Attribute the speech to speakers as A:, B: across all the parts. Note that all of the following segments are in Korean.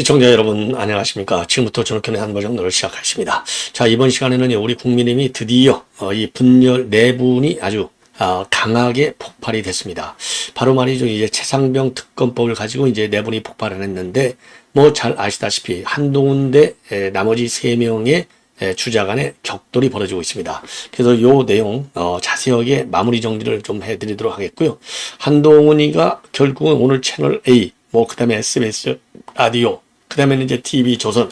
A: 시청자 여러분 안녕하십니까 지금부터 저녁견의 한버정도를 시작하겠습니다 자 이번 시간에는 우리 국민의힘이 드디어 어, 이 분열 내분이 아주 어, 강하게 폭발이 됐습니다 바로 말이죠 이제 최상병 특검법을 가지고 이제 내분이 폭발을 했는데 뭐 잘 아시다시피 한동훈 대 에, 나머지 세 명의 에, 주자 간의 격돌이 벌어지고 있습니다. 그래서 요 내용 어, 자세하게 마무리 정리를 좀 해드리도록 하겠고요. 한동훈이가 결국은 오늘 채널 A, 뭐 그다음에 SBS 라디오, 그 다음에는 이제 TV 조선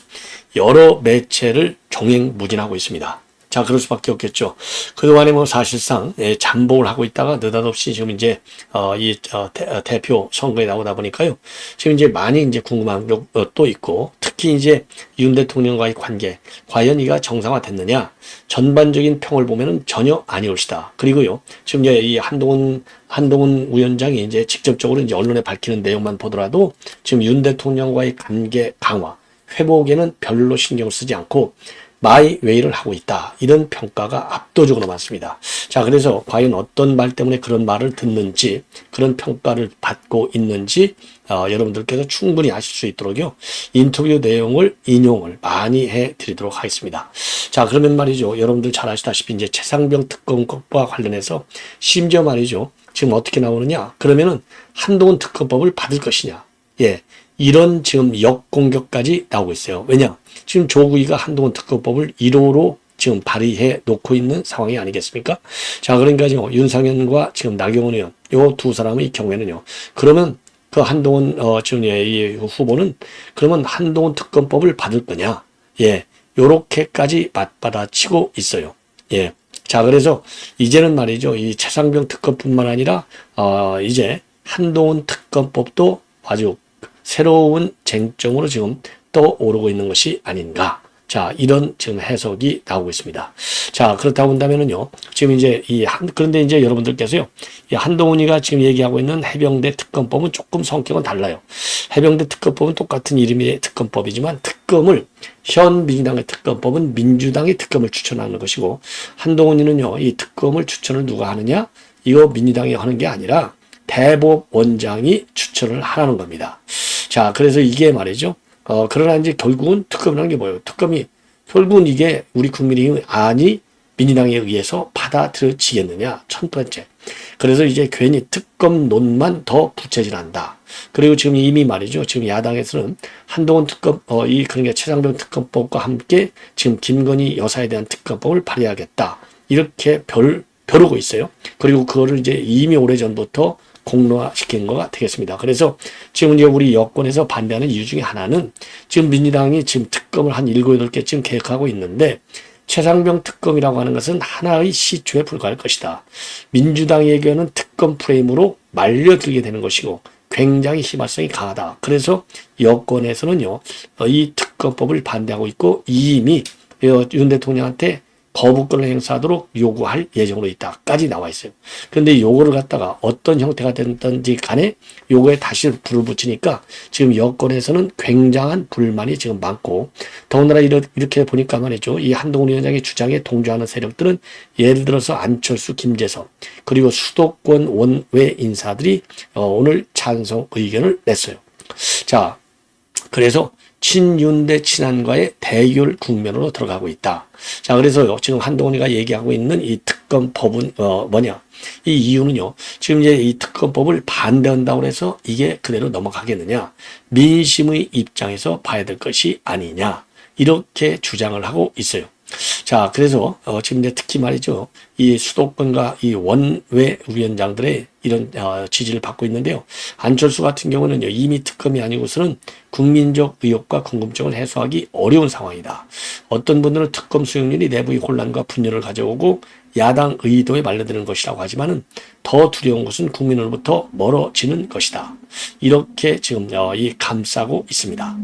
A: 여러 매체를 종횡무진하고 있습니다. 자, 그럴 수밖에 없겠죠. 그동안에 뭐 사실상 예, 잠복을 하고 있다가 느닷없이 지금 이제 어, 이 어, 대, 표 선거에 나오다 보니까요. 지금 이제 많이 이제 궁금한 것도 있고 특히 이제 윤 대통령과의 관계 과연 이가 정상화됐느냐 전반적인 평을 보면은 전혀 아니올 시다. 그리고요. 지금 이제 이 한동훈 한동훈 위원장이 이제 직접적으로 이제 언론에 밝히는 내용만 보더라도 지금 윤 대통령과의 관계 강화 회복에는 별로 신경을 쓰지 않고 마이 웨이를 하고 있다. 이런 평가가 압도적으로 많습니다. 자, 그래서 과연 어떤 말 때문에 그런 말을 듣는지, 그런 평가를 받고 있는지, 어, 여러분들께서 충분히 아실 수 있도록요, 인터뷰 내용을 인용을 많이 해 드리도록 하겠습니다. 자, 그러면 말이죠. 여러분들 잘 아시다시피 이제 최상병 특검과 관련해서 심지어 말이죠. 지금 어떻게 나오느냐? 그러면은 한동훈 특검법을 받을 것이냐? 예. 이런 지금 역공격까지 나오고 있어요. 왜냐? 지금 조국이가 한동훈 특검법을 1호로 지금 발의해 놓고 있는 상황이 아니겠습니까? 자, 그러니까 지금 윤상현과 지금 나경원 의원, 요 두 사람의 경우에는요. 그러면 그 한동훈, 어, 지금 이 후보는 그러면 한동훈 특검법을 받을 거냐? 예. 요렇게까지 맞받아치고 있어요. 예. 자, 그래서 이제는 말이죠. 이 최상병 특검뿐만 아니라, 어, 이제 한동훈 특검법도 아주 새로운 쟁점으로 지금 떠오르고 있는 것이 아닌가. 자, 이런 지금 해석이 나오고 있습니다. 자, 그렇다 본다면은요, 지금 이제 이 한, 그런데 이제 여러분들께서요, 이 한동훈이가 지금 얘기하고 있는 해병대 특검법은 조금 성격은 달라요. 해병대 특검법은 똑같은 이름의 특검법이지만 특검을 현 민주당의 특검법은 민주당이 특검을 추천하는 것이고 한동훈이는요, 이 특검을 추천을 누가 하느냐? 이거 민주당이 하는 게 아니라 대법 원장이 추천을 하라는 겁니다. 자, 그래서 이게 말이죠. 어, 그러나 이제 결국은 특검이라는 게 뭐예요? 특검이 결국은 이게 우리 국민이 아니 민주당에 의해서 받아들여지겠느냐? 첫 번째. 그래서 이제 괜히 특검론만 더 부채질한다. 그리고 지금 이미 말이죠. 지금 야당에서는 한동훈 특검, 어, 이, 그러니까 최상병 특검법과 함께 지금 김건희 여사에 대한 특검법을 발의하겠다. 이렇게 별, 벼르고 있어요. 그리고 그거를 이제 이미 오래전부터 공론화시킨 거가 되겠습니다. 그래서 지금 이제 우리 여권에서 반대하는 이유 중에 하나는 지금 민주당이 지금 특검을 한 7, 8개쯤 계획하고 있는데 최상병 특검이라고 하는 것은 하나의 시초에 불과할 것이다. 민주당에게는 특검 프레임으로 말려들게 되는 것이고 굉장히 희망성이 강하다. 그래서 여권에서는요, 어, 이 특검법을 반대하고 있고 이미 어, 윤 대통령한테 거부권을 행사하도록 요구할 예정으로 있다까지 나와 있어요. 그런데 요거를 갖다가 어떤 형태가 됐든지 간에 요거에 다시 불을 붙이니까 지금 여권에서는 굉장한 불만이 지금 많고 더군다나 이렇게 보니까 말이죠. 이 한동훈 위원장의 주장에 동조하는 세력들은 예를 들어서 안철수, 김재선 그리고 수도권 원외 인사들이 어, 오늘 찬성 의견을 냈어요. 자, 그래서 친윤대 친한과의 대결 국면으로 들어가고 있다. 자, 그래서 지금 한동훈이가 얘기하고 있는 이 특검법은 어 뭐냐? 이 이유는요. 지금 이제 이 특검법을 반대한다고 해서 이게 그대로 넘어가겠느냐? 민심의 입장에서 봐야 될 것이 아니냐? 이렇게 주장을 하고 있어요. 자, 그래서 어, 지금 이제 특히 말이죠. 이 수도권과 이 원외 위원장들의 이런 어, 지지를 받고 있는데요. 안철수 같은 경우는 이미 특검이 아니고서는 국민적 의혹과 궁금증을 해소하기 어려운 상황이다. 어떤 분들은 특검 수용률이 내부의 혼란과 분열을 가져오고 야당 의도에 말려드는 것이라고 하지만은 더 두려운 것은 국민으로부터 멀어지는 것이다. 이렇게 지금 어, 이 감싸고 있습니다.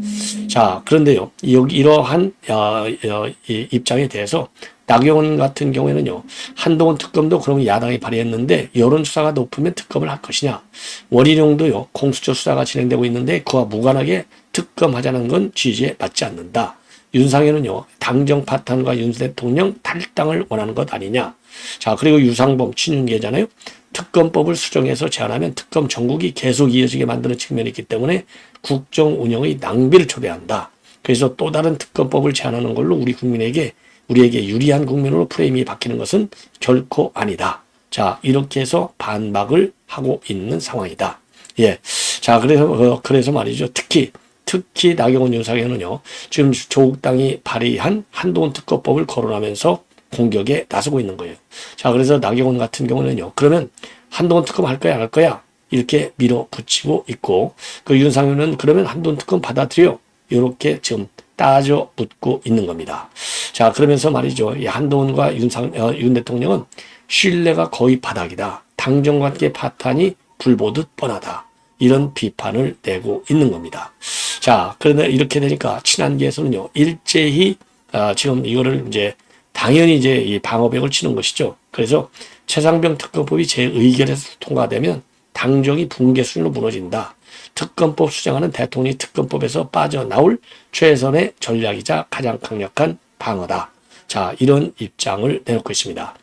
A: 자, 그런데요. 여기 이러한 어, 어, 입장에 대해서 나경원 같은 경우에는요, 한동훈 특검도 그러면 야당이 발의했는데, 여론수사가 높으면 특검을 할 것이냐. 원희룡도요, 공수처 수사가 진행되고 있는데, 그와 무관하게 특검하자는 건 취지에 맞지 않는다. 윤상현은요, 당정 파탄과 윤 대통령 탈당을 원하는 것 아니냐. 자, 그리고 유상범 친윤계잖아요. 특검법을 수정해서 제안하면 특검 전국이 계속 이어지게 만드는 측면이 있기 때문에 국정 운영의 낭비를 초래한다. 그래서 또 다른 특검법을 제안하는 걸로 우리 국민에게 우리에게 유리한 국면으로 프레임이 바뀌는 것은 결코 아니다. 자, 이렇게 해서 반박을 하고 있는 상황이다. 예. 자, 그래서, 어, 그래서 말이죠. 특히, 특히 나경원 윤상현은요, 지금 조국 당이 발의한 한동훈 특검법을 거론하면서 공격에 나서고 있는 거예요. 자, 그래서 나경원 같은 경우는요, 그러면 한동훈 특검 할 거야, 안 할 거야? 이렇게 밀어붙이고 있고, 그 윤상현은 그러면 한동훈 특검 받아들여. 이렇게 지금 따져 묻고 있는 겁니다. 자, 그러면서 말이죠. 이 한동훈과 윤상, 어, 윤 대통령은 신뢰가 거의 바닥이다. 당정관계 파탄이 불보듯 뻔하다. 이런 비판을 내고 있는 겁니다. 자, 그런데 이렇게 되니까 친한계에서는요, 일제히, 아, 지금 이거를 이제 당연히 이제 이 방어벽을 치는 것이죠. 그래서 최상병 특검법이 제 의결에서 통과되면 당정이 붕괴 수준으로 무너진다. 특검법 수정하는 대통령이 특검법에서 빠져나올 최선의 전략이자 가장 강력한 방어다. 자, 이런 입장을 내놓고 있습니다.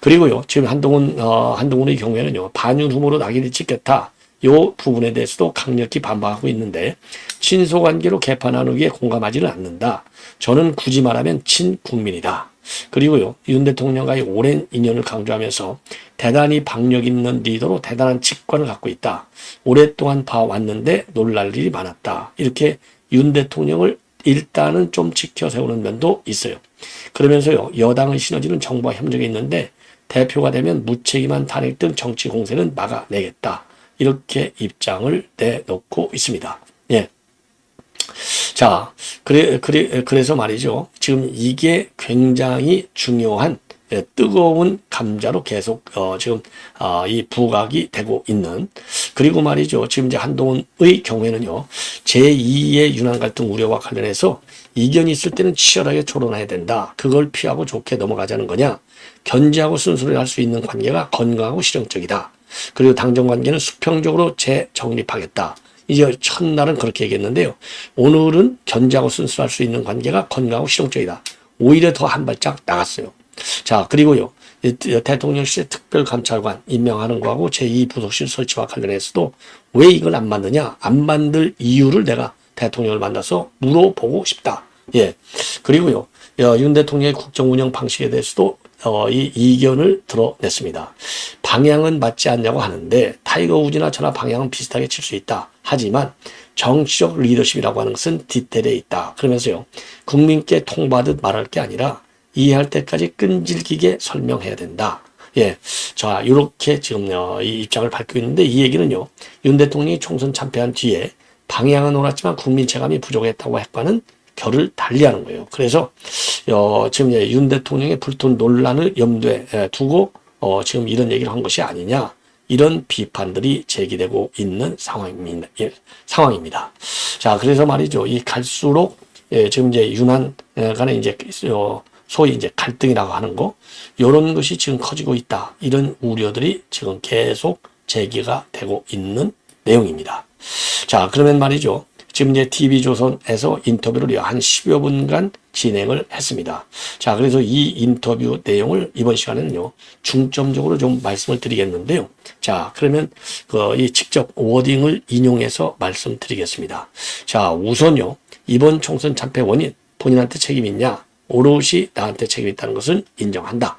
A: 그리고요, 지금 한동훈, 어, 한동훈의 경우에는요, 반윤 후보로 낙인이 찍혔다. 요 부분에 대해서도 강력히 반박하고 있는데, 친소 관계로 개판하는 게 공감하지는 않는다. 저는 굳이 말하면 친국민이다. 그리고요, 윤 대통령과의 오랜 인연을 강조하면서 대단히 박력 있는 리더로 대단한 직관을 갖고 있다. 오랫동안 봐왔는데 놀랄 일이 많았다. 이렇게 윤 대통령을 일단은 좀 지켜 세우는 면도 있어요. 그러면서요, 여당의 시너지는 정부와 협력이 있는데 대표가 되면 무책임한 탄핵 등 정치 공세는 막아내겠다. 이렇게 입장을 내놓고 있습니다. 예. 자, 그래, 그래, 그래서 말이죠. 지금 이게 굉장히 중요한 예, 뜨거운 감자로 계속 어, 지금 어, 이 부각이 되고 있는. 그리고 말이죠. 지금 이제 한동훈의 경우에는요. 제2의 윤한 갈등 우려와 관련해서 이견이 있을 때는 치열하게 토론해야 된다. 그걸 피하고 좋게 넘어가자는 거냐? 견제하고 순수를 할 수 있는 관계가 건강하고 실용적이다. 그리고 당정 관계는 수평적으로 재정립하겠다 이제 첫날은 그렇게 얘기했는데요 오늘은 견제하고 순수할 수 있는 관계가 건강하고 실용적이다 오히려 더 한 발짝 나갔어요. 자, 그리고요. 대통령실 특별감찰관 임명하는 거하고 제2부속실 설치와 관련해서도 왜 이걸 안 만드냐? 안 만들 이유를 내가 대통령을 만나서 물어보고 싶다. 예. 그리고요. 어, 윤 대통령의 국정 운영 방식에 대해서도 어, 이 이견을 드러냈습니다. 방향은 맞지 않냐고 하는데 타이거 우즈나 저나 방향은 비슷하게 칠 수 있다. 하지만 정치적 리더십이라고 하는 것은 디테일에 있다. 그러면서요. 국민께 통받듯 말할 게 아니라 이해할 때까지 끈질기게 설명해야 된다. 예. 자, 이렇게 지금 어, 이 입장을 밝히고 있는데 이 얘기는요. 윤 대통령이 총선 참패한 뒤에 방향은 옳았지만 국민 체감이 부족했다고 했과는 결을 달리하는 거예요. 그래서 어, 지금 윤 대통령의 불통 논란을 염두에 두고 어, 지금 이런 얘기를 한 것이 아니냐. 이런 비판들이 제기되고 있는 상황입니다. 예, 상황입니다. 자, 그래서 말이죠. 이 갈수록 예, 지금 이제 윤한 간에 이제 어, 소위 이제 갈등이라고 하는 거, 이런 것이 지금 커지고 있다. 이런 우려들이 지금 계속 제기가 되고 있는 내용입니다. 자, 그러면 말이죠. 지금 이제 TV조선에서 인터뷰를 한 10여 분간 진행을 했습니다. 자, 그래서 이 인터뷰 내용을 이번 시간에는요, 중점적으로 좀 말씀을 드리겠는데요. 자, 그러면 그 이 직접 워딩을 인용해서 말씀드리겠습니다. 자, 우선요, 이번 총선 참패 원인 본인한테 책임 있냐? 오롯이 나한테 책임 있다는 것은 인정한다.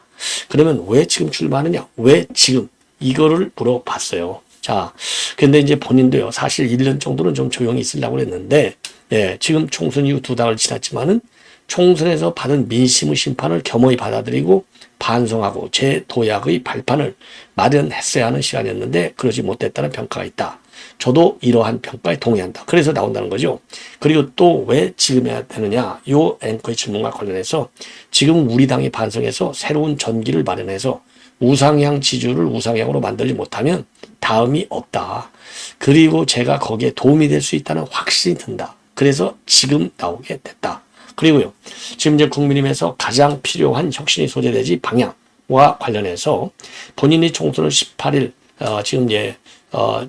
A: 그러면 왜 지금 출마하느냐? 왜 지금? 이거를 물어봤어요. 자, 근데 이제 본인도요, 사실 1년 정도는 좀 조용히 있으려고 했는데, 예, 지금 총선 이후 두 달을 지났지만은 총선에서 받은 민심의 심판을 겸허히 받아들이고 반성하고 제 도약의 발판을 마련했어야 하는 시간이었는데 그러지 못했다는 평가가 있다. 저도 이러한 평가에 동의한다. 그래서 나온다는 거죠. 그리고 또 왜 지금 해야 되느냐? 요 앵커의 질문과 관련해서 지금 우리 당이 반성해서 새로운 전기를 마련해서 우상향 지주를 우상향으로 만들지 못하면 다음이 없다. 그리고 제가 거기에 도움이 될 수 있다는 확신이 든다. 그래서 지금 나오게 됐다. 그리고요. 지금 이제 국민의힘에서 가장 필요한 혁신이 소재되지 방향과 관련해서 본인이 총선을 18일, 어, 지금 이제, 어,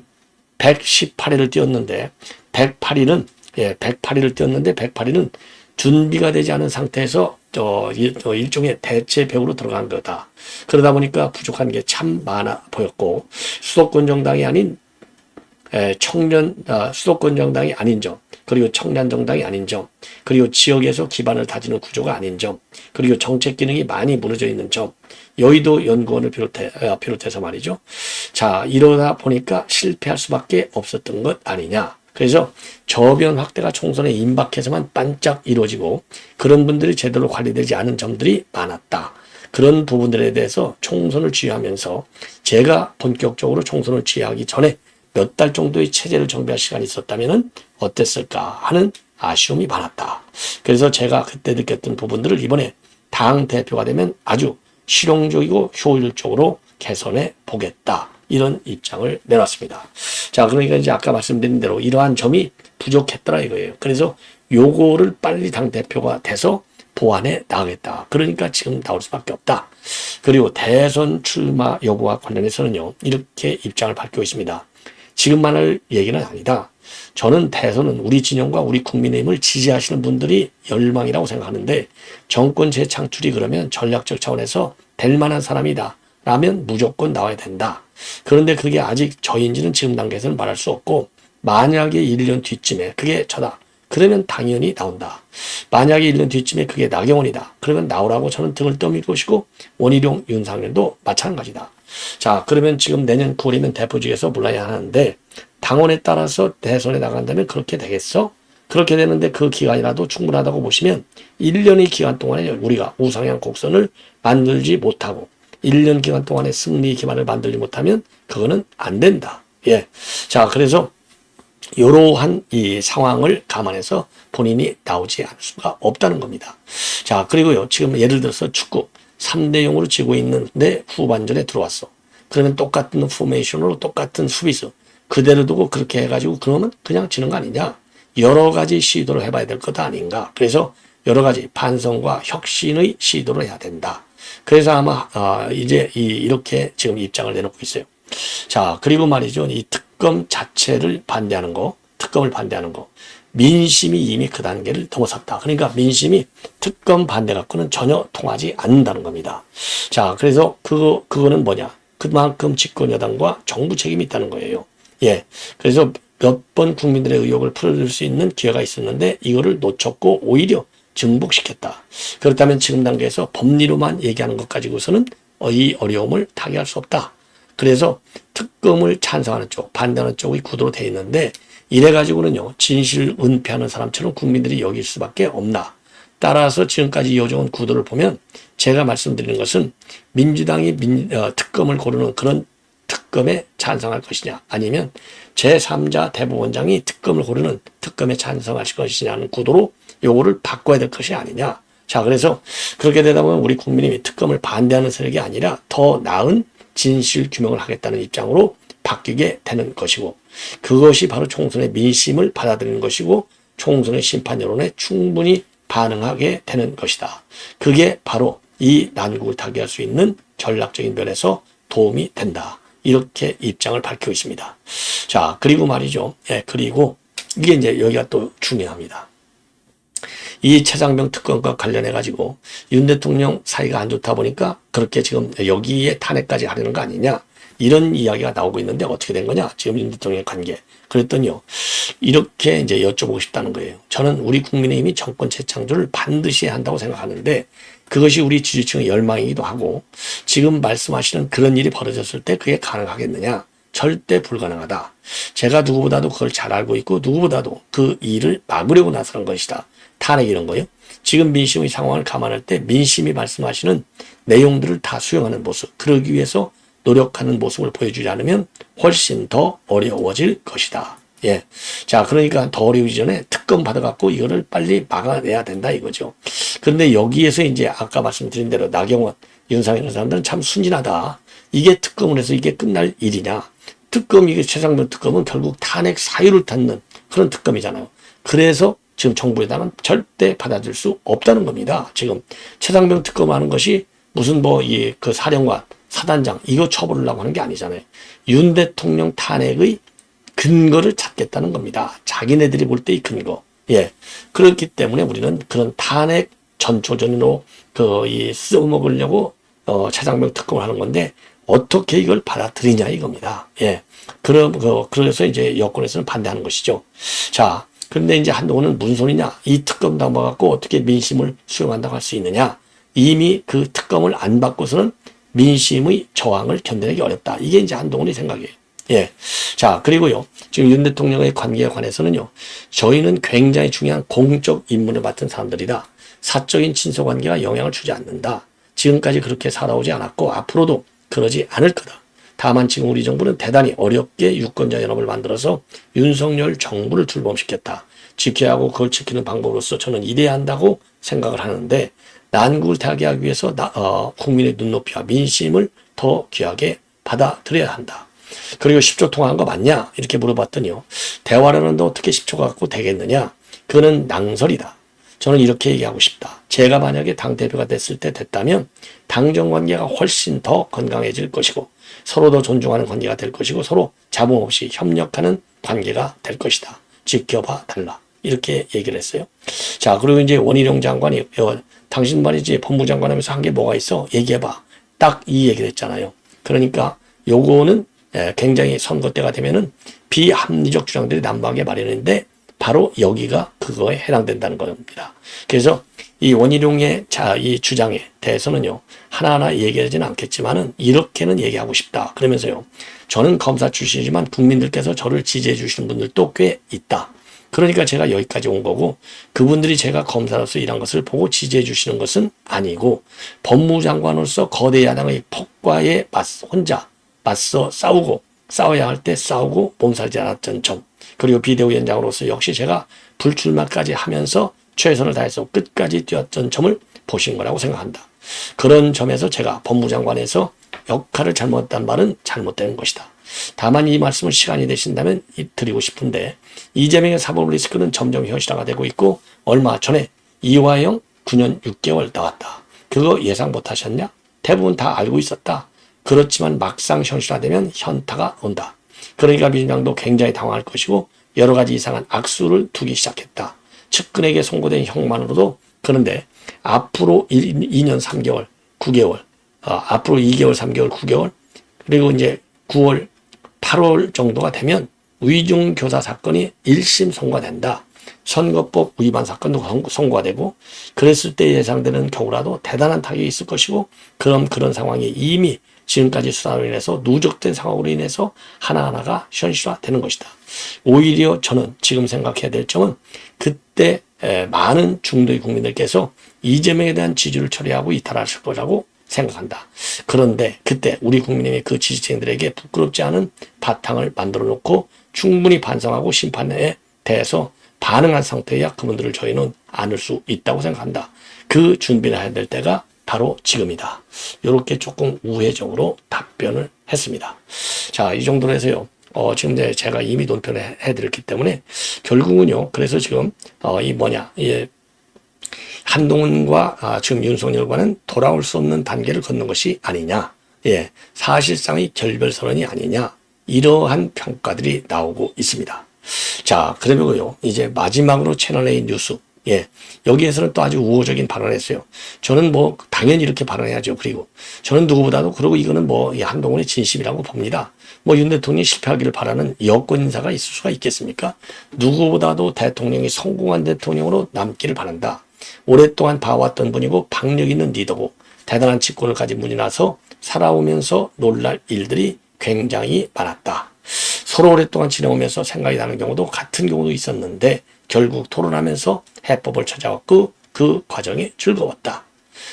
A: 118일을 뛰었는데, 108일은, 예, 108일을 뛰었는데, 108일은 준비가 되지 않은 상태에서 저 일- 저 일종의 대체 배우로 들어간 거다. 그러다 보니까 부족한 게 참 많아 보였고 수도권 정당이 아닌 에, 청년 아, 수도권 정당이 아닌 점 그리고 청년 정당이 아닌 점 그리고 지역에서 기반을 다지는 구조가 아닌 점 그리고 정책 기능이 많이 무너져 있는 점 여의도 연구원을 비롯해 아, 비롯해서 말이죠. 자 이러다 보니까 실패할 수밖에 없었던 것 아니냐. 그래서 저변 확대가 총선에 임박해서만 반짝 이루어지고 그런 분들이 제대로 관리되지 않은 점들이 많았다. 그런 부분들에 대해서 총선을 쥐하면서 제가 본격적으로 총선을 쥐하기 전에 몇 달 정도의 체제를 정비할 시간이 있었다면 어땠을까 하는 아쉬움이 많았다. 그래서 제가 그때 느꼈던 부분들을 이번에 당 대표가 되면 아주 실용적이고 효율적으로 개선해 보겠다. 이런 입장을 내놨습니다. 자, 그러니까 이제 아까 말씀드린 대로 이러한 점이 부족했더라 이거예요. 그래서 요거를 빨리 당 대표가 돼서 보완해 나가겠다. 그러니까 지금 나올 수밖에 없다. 그리고 대선 출마 여부와 관련해서는요, 이렇게 입장을 밝히고 있습니다. 지금만 할 얘기는 아니다. 저는 대선은 우리 진영과 우리 국민의힘을 지지하시는 분들이 열망이라고 생각하는데 정권 재창출이 그러면 전략적 차원에서 될 만한 사람이다. 라면 무조건 나와야 된다. 그런데 그게 아직 저인지는 지금 단계에서는 말할 수 없고 만약에 1년 뒤쯤에 그게 저다. 그러면 당연히 나온다. 만약에 1년 뒤쯤에 그게 나경원이다. 그러면 나오라고 저는 등을 떠밀 것이고 원희룡, 윤상현도 마찬가지다. 자, 그러면 지금 내년 9월이면 대표직에서 물러야 하는데 당원에 따라서 대선에 나간다면 그렇게 되겠어? 그렇게 되는데 그 기간이라도 충분하다고 보시면 1년의 기간 동안에 우리가 우상향 곡선을 만들지 못하고 1년 기간 동안에 승리 기반을 만들지 못하면 그거는 안 된다. 예. 자, 그래서 이러한 이 상황을 감안해서 본인이 나오지 않을 수가 없다는 겁니다. 자, 그리고요, 지금 예를 들어서 축구 3대 0으로 지고 있는데 후반전에 들어왔어. 그러면 똑같은 포메이션으로 똑같은 수비수 그대로 두고 그렇게 해가지고 그러면 그냥 지는 거 아니냐? 여러 가지 시도를 해봐야 될 것 아닌가? 그래서 여러 가지 반성과 혁신의 시도를 해야 된다. 그래서 아마 아, 이제 이, 이렇게 지금 입장을 내놓고 있어요. 자, 그리고 말이죠. 이 특검 자체를 반대하는 거, 특검을 반대하는 거. 민심이 이미 그 단계를 넘어섰다. 그러니까 민심이 특검 반대 갖고는 전혀 통하지 않는다는 겁니다. 자, 그래서 그거, 그거는 뭐냐. 그만큼 집권 여당과 정부 책임이 있다는 거예요. 예. 그래서 몇 번 국민들의 의혹을 풀어줄 수 있는 기회가 있었는데 이거를 놓쳤고 오히려 증복시켰다. 그렇다면 지금 단계에서 법리로만 얘기하는 것 가지고서는 어, 이 어려움을 타개할 수 없다. 그래서 특검을 찬성하는 쪽, 반대하는 쪽의 구도로 돼 있는데 이래 가지고는요 진실 은폐하는 사람처럼 국민들이 여길 수밖에 없나. 따라서 지금까지 이어져온 구도를 보면 제가 말씀드리는 것은 민주당이 민, 어, 특검을 고르는 그런 특검에 찬성할 것이냐 아니면 제3자 대법원장이 특검을 고르는 특검에 찬성할 것이냐는 구도로 요거를 바꿔야 될 것이 아니냐. 자, 그래서 그렇게 되다 보면 우리 국민이 특검을 반대하는 세력이 아니라 더 나은 진실 규명을 하겠다는 입장으로 바뀌게 되는 것이고 그것이 바로 총선의 민심을 받아들이는 것이고 총선의 심판 여론에 충분히 반응하게 되는 것이다. 그게 바로 이 난국을 타개할 수 있는 전략적인 면에서 도움이 된다. 이렇게 입장을 밝히고 있습니다. 자, 그리고 말이죠. 예, 그리고 이게 이제 여기가 또 중요합니다. 이 최장병 특검과 관련해 가지고 윤 대통령 사이가 안 좋다 보니까 그렇게 지금 여기에 탄핵까지 하려는 거 아니냐 이런 이야기가 나오고 있는데 어떻게 된 거냐 지금 윤 대통령의 관계 그랬더니요 이렇게 이제 여쭤보고 싶다는 거예요 저는 우리 국민의힘이 정권 재창조를 반드시 한다고 생각하는데 그것이 우리 지지층의 열망이기도 하고 지금 말씀하시는 그런 일이 벌어졌을 때 그게 가능하겠느냐 절대 불가능하다. 제가 누구보다도 그걸 잘 알고 있고 누구보다도 그 일을 막으려고 나서는 것이다. 탄핵 이런 거요. 지금 민심의 상황을 감안할 때 민심이 말씀하시는 내용들을 다 수용하는 모습, 그러기 위해서 노력하는 모습을 보여주지 않으면 훨씬 더 어려워질 것이다. 예. 자, 그러니까 더 어려우기 전에 특검 받아갖고 이거를 빨리 막아내야 된다 이거죠. 그런데 여기에서 이제 아까 말씀드린 대로 나경원, 윤상현 이런 사람들은 참 순진하다. 이게 특검을 해서 이게 끝날 일이냐. 특검, 이게 최상병 특검은 결국 탄핵 사유를 찾는 그런 특검이잖아요. 그래서 지금 정부 여당은 절대 받아들일 수 없다는 겁니다. 지금 최상병 특검하는 것이 무슨 뭐 이 그 사령관, 사단장 이거 처벌하려고 하는 게 아니잖아요. 윤 대통령 탄핵의 근거를 찾겠다는 겁니다. 자기네들이 볼 때 이 근거. 예. 그렇기 때문에 우리는 그런 탄핵 전초전으로 그 이 써먹으려고 어 차장명 특검을 하는 건데 어떻게 이걸 받아들이냐 이겁니다. 예. 그럼 그 그래서 이제 여권에서는 반대하는 것이죠. 자, 그런데 이제 한동훈은 무슨 소리냐? 이 특검 담아갖고 어떻게 민심을 수용한다고 할 수 있느냐? 이미 그 특검을 안 받고서는 민심의 저항을 견뎌내기 어렵다. 이게 이제 한동훈의 생각이에요. 예. 자, 그리고요. 지금 윤 대통령의 관계에 관해서는요. 저희는 굉장히 중요한 공적 임무를 맡은 사람들이다. 사적인 친소 관계가 영향을 주지 않는다. 지금까지 그렇게 살아오지 않았고 앞으로도 그러지 않을 거다. 다만 지금 우리 정부는 대단히 어렵게 유권자 연합을 만들어서 윤석열 정부를 출범시켰다. 지켜야 하고 그걸 지키는 방법으로서 저는 이래야 한다고 생각을 하는데 난국을 타개하기 위해서 나, 어, 국민의 눈높이와 민심을 더 귀하게 받아들여야 한다. 그리고 10조 통화한 거 맞냐? 이렇게 물어봤더니요. 대화를 하는데 어떻게 10조 갖고 되겠느냐? 그는 낭설이다. 저는 이렇게 얘기하고 싶다. 제가 만약에 당대표가 됐을 때 됐다면 당정 관계가 훨씬 더 건강해질 것이고 서로 더 존중하는 관계가 될 것이고 서로 자본 없이 협력하는 관계가 될 것이다. 지켜봐 달라. 이렇게 얘기를 했어요. 자, 그리고 이제 원희룡 장관이 어, 당신 말이지 법무장관 하면서 한 게 뭐가 있어? 얘기해봐. 딱 이 얘기를 했잖아요. 그러니까 요거는 예, 굉장히 선거 때가 되면은 비합리적 주장들이 난무하게 마련인데 바로 여기가 그거에 해당된다는 겁니다. 그래서 이 원희룡의 자, 이 주장에 대해서는요, 하나하나 얘기하지는 않겠지만은, 이렇게는 얘기하고 싶다. 그러면서요, 저는 검사 출신이지만 국민들께서 저를 지지해 주시는 분들도 꽤 있다. 그러니까 제가 여기까지 온 거고, 그분들이 제가 검사로서 일한 것을 보고 지지해 주시는 것은 아니고, 법무장관으로서 거대 야당의 폭과에 맞, 혼자 맞서 싸우고, 싸워야 할 때 싸우고 몸살지 않았던 점, 그리고 비대위원장으로서 역시 제가 불출마까지 하면서 최선을 다해서 끝까지 뛰었던 점을 보신 거라고 생각한다. 그런 점에서 제가 법무장관에서 역할을 잘못했단 말은 잘못된 것이다. 다만 이 말씀을 시간이 되신다면 드리고 싶은데 이재명의 사법 리스크는 점점 현실화가 되고 있고 얼마 전에 이화영 9년 6개월 나왔다. 그거 예상 못하셨냐? 대부분 다 알고 있었다. 그렇지만 막상 현실화되면 현타가 온다. 그러니까 민주당도 굉장히 당황할 것이고 여러 가지 이상한 악수를 두기 시작했다. 측근에게 송고된 형만으로도 그런데 앞으로 1, 2년 3개월, 9개월, 어, 앞으로 2개월, 3개월, 9개월 그리고 이제 9월, 8월 정도가 되면 위중 교사 사건이 1심 선고된다. 선거법 위반 사건도 선고가 되고 그랬을 때 예상되는 경우라도 대단한 타격이 있을 것이고 그럼 그런 상황이 이미 지금까지 수사로 인해서 누적된 상황으로 인해서 하나하나가 현실화되는 것이다. 오히려 저는 지금 생각해야 될 점은 그 때 많은 중도의 국민들께서 이재명에 대한 지지를 처리하고 이탈하실 거라고 생각한다. 그런데 그때 우리 국민의힘의 그 지지층들에게 부끄럽지 않은 바탕을 만들어 놓고 충분히 반성하고 심판에 대해서 반응한 상태야 그분들을 저희는 안을 수 있다고 생각한다. 그 준비를 해야 될 때가 바로 지금이다. 이렇게 조금 우회적으로 답변을 했습니다. 자, 이 정도로 해서요. 어, 지금 이제 제가 이미 논평을 해드렸기 때문에 결국은요. 그래서 지금 어, 이 뭐냐, 예, 한동훈과 아, 지금 윤석열과는 돌아올 수 없는 단계를 걷는 것이 아니냐. 예, 사실상의 결별 선언이 아니냐. 이러한 평가들이 나오고 있습니다. 자, 그러면요. 이제 마지막으로 채널A 뉴스 예. 여기에서는 또 아주 우호적인 발언을 했어요. 저는 뭐, 당연히 이렇게 발언해야죠. 그리고 저는 누구보다도, 그리고 이거는 뭐, 한동훈의 진심이라고 봅니다. 뭐, 윤 대통령이 실패하기를 바라는 여권 인사가 있을 수가 있겠습니까? 누구보다도 대통령이 성공한 대통령으로 남기를 바란다. 오랫동안 봐왔던 분이고, 박력 있는 리더고, 대단한 직권을 가진 분이라서 살아오면서 놀랄 일들이 굉장히 많았다. 서로 오랫동안 지내오면서 생각이 나는 경우도 같은 경우도 있었는데, 결국 토론하면서 해법을 찾아왔고 그 과정이 즐거웠다.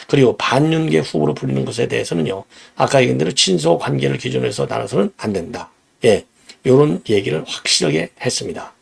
A: 그리고 반윤계 후보로 불리는 것에 대해서는요. 아까 얘기한 대로 친소 관계를 기준으로 해서 나눠서는 안 된다. 예. 요런 얘기를 확실하게 했습니다.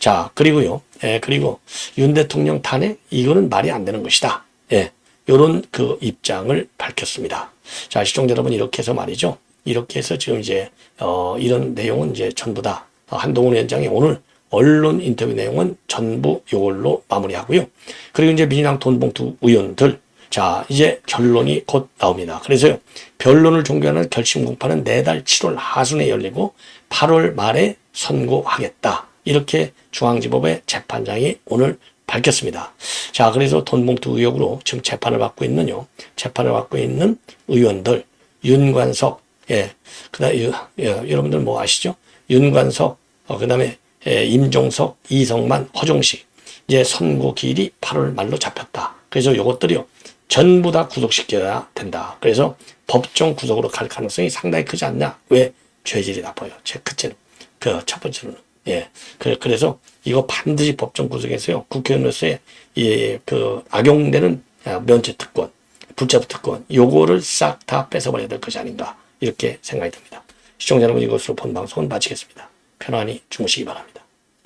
A: 자, 그리고요. 예, 그리고 윤 대통령 탄핵 이거는 말이 안 되는 것이다. 예. 요런 그 입장을 밝혔습니다. 자, 시청자 여러분 이렇게 해서 말이죠. 이렇게 해서 지금 이제 어 이런 내용은 이제 전부 다 한동훈 위원장이 오늘 언론 인터뷰 내용은 전부 이걸로 마무리하고요. 그리고 이제 민주당 돈봉투 의원들 자 이제 결론이 곧 나옵니다. 그래서요 변론을 종결하는 결심 공판은 내달 7월 하순에 열리고 8월 말에 선고하겠다 이렇게 중앙지법의 재판장이 오늘 밝혔습니다. 자, 그래서 돈봉투 의혹으로 지금 재판을 받고 있는요. 재판을 받고 있는 의원들 윤관석, 예, 그 다음 에 예, 여러분들 뭐 아시죠? 윤관석, 어, 그 다음에 예, 임종석, 이성만, 허종식 이제 선고 기일이 8월 말로 잡혔다. 그래서 요것들이요 전부 다 구속시켜야 된다. 그래서 법정 구속으로 갈 가능성이 상당히 크지 않냐? 왜 죄질이 나빠요? 제 첫째는 그 첫 번째로는 예. 그- 그래서 이거 반드시 법정 구속에서요. 국회의원으로서의 이그 악용되는 아, 면제 특권, 불체포 특권, 요거를 싹 다 뺏어버려야 될 것이 아닌가 이렇게 생각이 듭니다. 시청자 여러분 이것으로 본 방송은 마치겠습니다. 편안히 주무시기 바랍니다.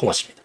A: 고맙습니다.